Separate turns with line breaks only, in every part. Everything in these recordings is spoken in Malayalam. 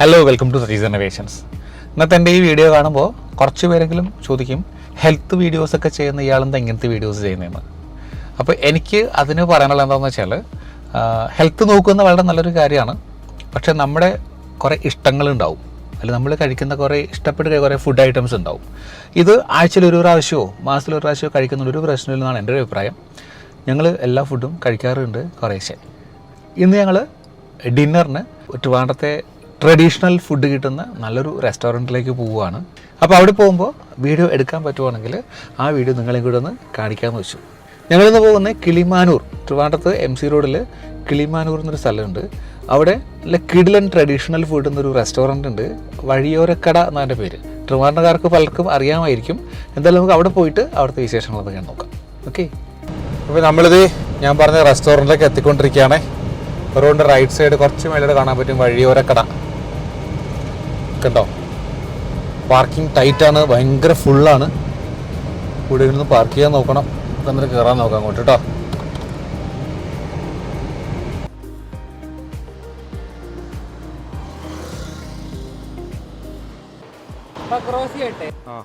Hello welcome to Sathees innovations ഇന്നത്തെ എന്റെ ഈ വീഡിയോ കാണുമ്പോൾ കുറച്ച് പേരെങ്കിലും ചോദിക്കും ഹെൽത്ത് വീഡിയോസ് ഒക്കെ ചെയ്യുന്ന ഇയാളെന്താ ഇങ്ങനത്തെ വീഡിയോസ് ചെയ്യുന്നതെന്ന്? അപ്പോൾ എനിക്ക് അതിന് പറയാനുള്ള എന്താണെന്ന് വെച്ചാൽ ഹെൽത്ത് നോക്കുന്ന വളരെ നല്ലൊരു കാര്യമാണ്. പക്ഷേ നമ്മുടെ കുറേ ഇഷ്ടങ്ങളുണ്ടാവും. അല്ലെങ്കിൽ നമ്മൾ കഴിക്കുന്ന കുറേ ഇഷ്ടപ്പെട്ട കുറേ ഫുഡ് ഐറ്റംസ് ഉണ്ടാവും. ഇത് ആഴ്ചയിൽ ഒരു പ്രാവശ്യമോ മാസത്തിൽ ഒരു പ്രാവശ്യമോ കഴിക്കുന്ന ഒരു പ്രശ്നമില്ലെന്നാണ് എന്റെ ഒരു അഭിപ്രായം. ഞങ്ങൾ എല്ലാ ഫുഡും കഴിക്കാറുണ്ട് കുറേശ്ശെ. ഇന്ന് ഞങ്ങൾ ഡിന്നറിന് ട്രിവാൻഡ്രത്തെ ട്രഡീഷണൽ ഫുഡ് കിട്ടുന്ന നല്ലൊരു റെസ്റ്റോറന്റിലേക്ക് പോവുകയാണ്. അപ്പോൾ അവിടെ പോകുമ്പോൾ വീഡിയോ എടുക്കാൻ പറ്റുവാണെങ്കിൽ ആ വീഡിയോ നിങ്ങളെയും കൂടെ ഒന്ന് കാണിക്കാമെന്ന് വെച്ചു. ഞങ്ങളിന്ന് പോകുന്നത് കിളിമാനൂർ ട്രിവാണ്ടത്ത് എം സി റോഡിൽ കിളിമാനൂർ എന്നൊരു സ്ഥലമുണ്ട്. അവിടെ കിഡിലൻ ട്രഡീഷണൽ ഫുഡ് എന്നൊരു റെസ്റ്റോറന്റ് ഉണ്ട്. വഴിയോരക്കട എന്നതിന്റെ പേര്. ട്രിവാണ്ടക്കാർക്ക് പലർക്കും അറിയാമായിരിക്കും. എന്തായാലും നമുക്ക് അവിടെ പോയിട്ട് അവിടുത്തെ വിശേഷങ്ങളൊക്കെ നോക്കാം. ഓക്കെ അപ്പോൾ നമ്മളിത് ഞാൻ പറഞ്ഞ റെസ്റ്റോറന്റിലേക്ക് എത്തിക്കൊണ്ടിരിക്കുകയാണ്. റോഡിന്റെ റൈറ്റ് സൈഡ് കുറച്ച് മേലോട്ട് കാണാൻ പറ്റും വഴിയോരക്കട കണ്ടോ? പാർക്കിംഗ് ടൈറ്റാണ് ഭയങ്കര ഫുള്ളാണ് കൂടെ ഇരുന്ന് പാർക്ക് ചെയ്യാൻ നോക്കണം. എന്നിട്ട് കയറാൻ നോക്കാം അങ്ങോട്ട് കേട്ടോ
ക്രോസ് ചെയ്യട്ടെ?
ആ.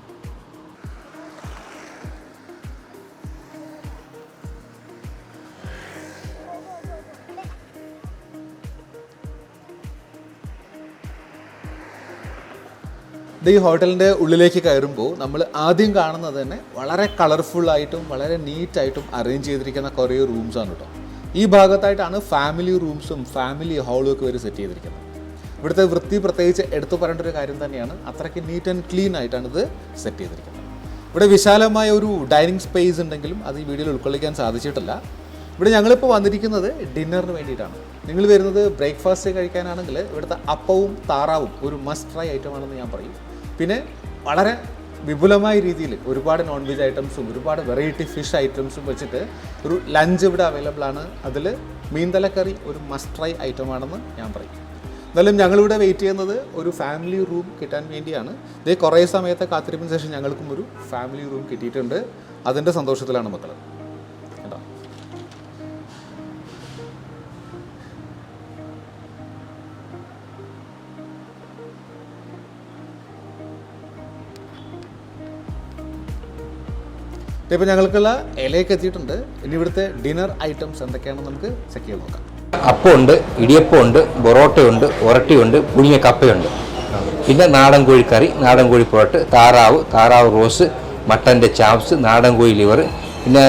ഇത് ഈ ഹോട്ടലിന്റെ ഉള്ളിലേക്ക് കയറുമ്പോൾ നമ്മൾ ആദ്യം കാണുന്നത് തന്നെ വളരെ കളർഫുള്ളായിട്ടും വളരെ നീറ്റായിട്ടും അറേഞ്ച് ചെയ്തിരിക്കുന്ന കുറേ റൂംസ് ആണ് കേട്ടോ ഈ ഭാഗത്തായിട്ടാണ് ഫാമിലി റൂംസും ഫാമിലി ഹാളും ഒക്കെ വരെ സെറ്റ് ചെയ്തിരിക്കുന്നത്. ഇവിടുത്തെ വൃത്തി പ്രത്യേകിച്ച് എടുത്തു പറയേണ്ട ഒരു കാര്യം തന്നെയാണ് അത്രയ്ക്ക് നീറ്റ് ആൻഡ് ക്ലീൻ ആയിട്ടാണ് ഇത് സെറ്റ് ചെയ്തിരിക്കുന്നത്. ഇവിടെ വിശാലമായ ഒരു ഡൈനിങ് സ്പേസ് ഉണ്ടെങ്കിലും അത് ഈ വീഡിയോയിൽ ഉൾക്കൊള്ളിക്കാൻ സാധിച്ചിട്ടില്ല. ഇവിടെ ഞങ്ങളിപ്പോൾ വന്നിരിക്കുന്നത് ഡിന്നറിന് വേണ്ടിയിട്ടാണ്. നിങ്ങൾ വരുന്നത് ബ്രേക്ക്ഫാസ്റ്റ് കഴിക്കാനാണെങ്കിൽ ഇവിടുത്തെ അപ്പവും താറാവും ഒരു മസ്റ്റ് ട്രൈ ഐറ്റം ആണെന്ന് ഞാൻ പറയും. പിന്നെ വളരെ വിപുലമായ രീതിയിൽ ഒരുപാട് നോൺ വെജ് ഐറ്റംസും ഒരുപാട് വെറൈറ്റി ഫിഷ് ഐറ്റംസും വെച്ചിട്ട് ഒരു ലഞ്ച് ഇവിടെ അവൈലബിൾ ആണ്. അതിൽ മീൻതലക്കറി ഒരു മസ്റ്റ് ട്രൈ ഐറ്റമാണെന്ന് ഞാൻ പറയും. എന്നാലും ഞങ്ങളിവിടെ വെയിറ്റ് ചെയ്യുന്നത് ഒരു ഫാമിലി റൂം കിട്ടാൻ വേണ്ടിയാണ്. ഇതേ കുറേ സമയത്തെ കാത്തിരിപ്പിന് ശേഷം ഞങ്ങൾക്കും ഒരു ഫാമിലി റൂം കിട്ടിയിട്ടുണ്ട്. അതിന്റെ സന്തോഷത്തിലാണ് മക്കൾ ഇപ്പോൾ ഞങ്ങൾക്കുള്ള ഇലയൊക്കെ എത്തിയിട്ടുണ്ട്. ഇനി ഇവിടുത്തെ ഡിന്നർ ഐറ്റംസ് എന്തൊക്കെയാണെന്ന് നമുക്ക് ചെക്ക് ചെയ്ത് നോക്കാം.
അപ്പമുണ്ട് ഇടിയപ്പമുണ്ട് പൊറോട്ടയുണ്ട് ഉരട്ടിയുണ്ട് പുഴുങ്ങിയ കപ്പയുണ്ട്. പിന്നെ നാടൻ കോഴിക്കറി നാടൻ കോഴി പൊറോട്ട് താറാവ് താറാവ് റോസ് മട്ടന്റെ ചാപ്സ് നാടൻ കോഴി ലിവർ. പിന്നെ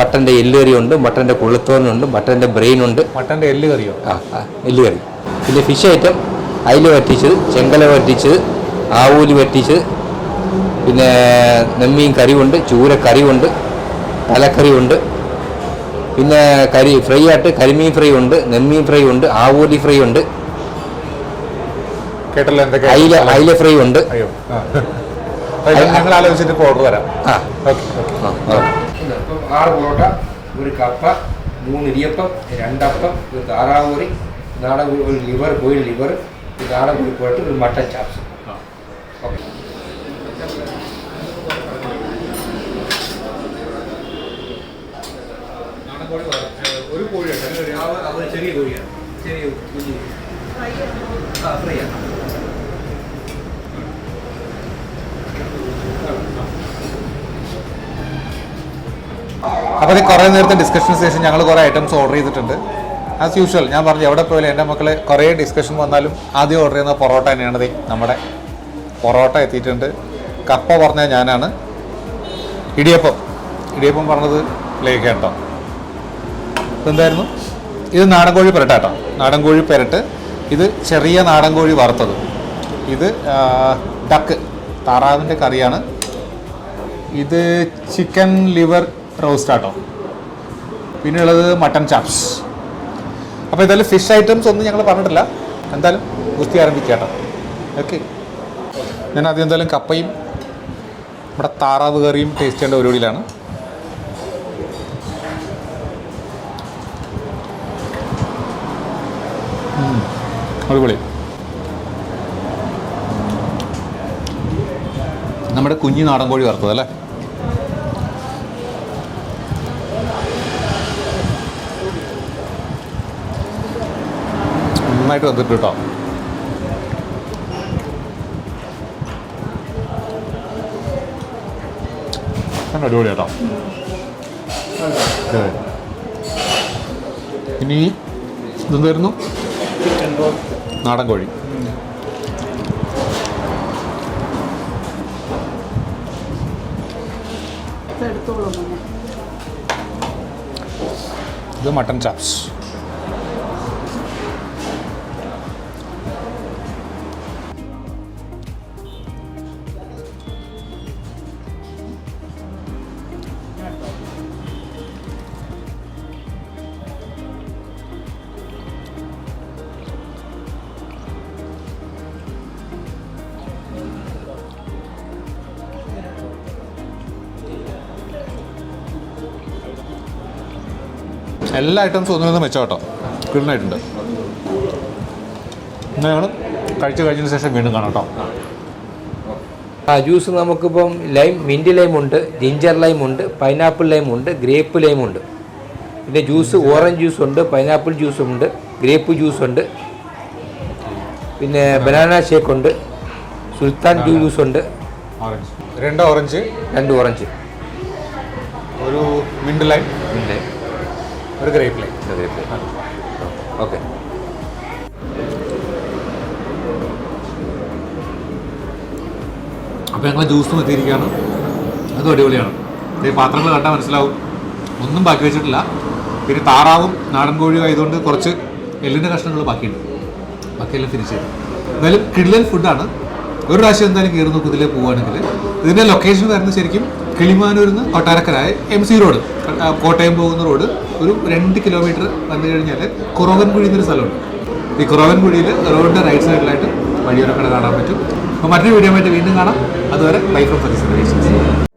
മട്ടന്റെ എല്ലുകറി ഉണ്ട് മട്ടന്റെ കൊളുത്തോനുണ്ട് മട്ടന്റെ ബ്രെയിൻ ഉണ്ട്
മട്ടന്റെ എല്ലുകറിയോ?
ആ ആ, എല്ലുകറി. പിന്നെ ഫിഷ് ഐറ്റം അയില വറ്റിച്ചത് ചെങ്കല വറ്റിച്ചത് ആവൂലി വറ്റിച്ചത് പിന്നെ നെമ്മീൻ കറിയുണ്ട് ചൂര കറിയുണ്ട് തലക്കറിയുണ്ട് പിന്നെ കരി ഫ്രൈ ആയിട്ട് കരിമീൻ ഫ്രൈ ഉണ്ട് നെമ്മീൻ ഫ്രൈ ഉണ്ട് ആവോലി ഫ്രൈ ഉണ്ട്. അയില അയില ഫ്രൈ ഉണ്ട്.
ഞങ്ങൾ ആലോചിച്ചിട്ട് ഓർഡർ തരാം
ആ.
Okay okay.
ആറ് പൊറോട്ട ഒരു കപ്പ മൂന്ന് ഇടിയപ്പം രണ്ടപ്പം ഒരു താറാവ് കറി നാടൻ ഒരു ലിവർ കോഴി ലിവർ നാടൻ കോഴി പുറത്ത് ഒരു മട്ടൻ ചാപ്സ് ഓക്കെ
ഒരു കോഴിയുണ്ട്
ചെറിയ കോഴിയാണ് ചെറിയ കുഞ്ഞി ആ ഫ്രൈ ആണ്
അപ്പോൾ കുറേ നേരത്തെ ഡിസ്കഷന് ശേഷം ഞങ്ങൾ കുറേ ഐറ്റംസ് ഓർഡർ ചെയ്തിട്ടുണ്ട്. ആസ് യൂഷ്വൽ ഞാൻ പറഞ്ഞു എവിടെ പോയാലും എന്റെ മക്കൾ കുറേ ഡിസ്കഷൻ വന്നാലും ആദ്യം ഓർഡർ ചെയ്യുന്ന പൊറോട്ട തന്നെയാണ് നമ്മുടെ പൊറോട്ട എത്തിയിട്ടുണ്ട്. കപ്പ പറഞ്ഞാൽ ഞാനാണ്. ഇടിയപ്പം. ഇടിയപ്പം പറഞ്ഞത് ലേഖ കേട്ടോ. ഇതെന്തായിരുന്നു? ഇത് നാടൻ കോഴി പെരട്ട കേട്ടോ നാടൻ കോഴി പെരട്ട്. ഇത് ചെറിയ നാടൻ കോഴി വറുത്തത്. ഇത് ഡക്ക് താറാവിന്റെ കറിയാണ്. ഇത് ചിക്കൻ ലിവർ റോസ്റ്റ് ആട്ടോ പിന്നെ ഉള്ളത് മട്ടൻ ചാപ്സ്. അപ്പോൾ എന്തായാലും ഫിഷ് ഐറ്റംസ് ഒന്നും ഞങ്ങൾ പറഞ്ഞിട്ടില്ല. എന്തായാലും ഗുസ്തി ആരംഭിക്കാട്ടോ. കേട്ടോ ഓക്കെ. ഞാൻ ആദ്യം എന്തായാലും കപ്പയും നമ്മുടെ താറാവ് കറിയും ടേസ്റ്റ് ചെയ്യേണ്ട പരിപാടിയിലാണ്. അടിപൊളി. നമ്മുടെ കുഞ്ഞു നാടൻ കോഴി വറുത്തതല്ലേ നന്നായിട്ട് വന്നിട്ട് കേട്ടോ നല്ല അടിപൊളി കേട്ടോ ഇനി ഇതെന്തായിരുന്നു? നാടൻ കോഴി. ഇത് മട്ടൻ ചാപ്സ്. എല്ലാ ഐറ്റംസും ഒന്നിനൊന്ന് മെച്ചം കേട്ടോ കിടനായിട്ടുണ്ട് എന്നാൽ ഞങ്ങൾ കഴിച്ച് കഴിഞ്ഞതിന് ശേഷം വീണ്ടും കാണാം കേട്ടോ.
ആ ജ്യൂസ് നമുക്കിപ്പം ലൈം മിന്റ് ലൈം ഉണ്ട് ജിഞ്ചർ ലൈം ഉണ്ട് പൈനാപ്പിൾ ലൈം ഉണ്ട് ഗ്രേപ്പ് ലൈം ഉണ്ട്. പിന്നെ ജ്യൂസ് ഓറഞ്ച് ജ്യൂസ് ഉണ്ട് പൈനാപ്പിൾ ജ്യൂസ് ഉണ്ട് ഗ്രേപ്പ് ജ്യൂസ് ഉണ്ട്. പിന്നെ ബനാന ഷേക്ക് ഉണ്ട് സുൽത്താൻ ജ്യൂസ് ഉണ്ട്.
രണ്ട് ഓറഞ്ച്
രണ്ട് ഓറഞ്ച്
ഒരു മിന്റ് ലൈം
ഉണ്ട്.
ഒരു ഗ്രേപ്പ് ലൈം
ഓക്കെ
അപ്പോൾ ഞങ്ങൾ ജ്യൂസും എത്തിയിരിക്കുകയാണ്. അതും അടിപൊളിയാണ്. ഈ പാത്രങ്ങൾ കണ്ടാൽ മനസ്സിലാവും. ഒന്നും ബാക്കി വെച്ചിട്ടില്ല. പിന്നെ താറാവും നാടൻ കോഴിയും ആയതുകൊണ്ട് കുറച്ച് എല്ലിന്റെ കഷ്ണങ്ങൾ ബാക്കിയുണ്ട്. ബാക്കിയെല്ലാം ഫിനിഷ് ചെയ്തു. എന്തായാലും കിഡ്ലൻ ഫുഡാണ് ഒരു പ്രാവശ്യം എന്തായാലും കയറി നോക്കും ഇതിലേ പോവുകയാണെങ്കിൽ ഇതിന്റെ ലൊക്കേഷൻ വരുന്നത് ശരിക്കും കിളിമാനൂരിൽ നിന്ന് കൊട്ടാരക്കരായ എം സി റോഡ് കോട്ടയം പോകുന്ന റോഡ് ഒരു രണ്ട് കിലോമീറ്റർ വന്നു കഴിഞ്ഞാൽ കുറവൻകുഴി എന്നൊരു സ്ഥലമുണ്ട്. ഈ കുറവൻകുഴിയിൽ റോഡിന്റെ റൈറ്റ് സൈഡിലായിട്ട് വഴിയോരക്കട കാണാൻ പറ്റും. അപ്പോൾ മറ്റൊരു വീഡിയോ ആയിട്ട് വീണ്ടും കാണാം. അതുവരെ ലൈഫ് ഓഫ് സർവീസ്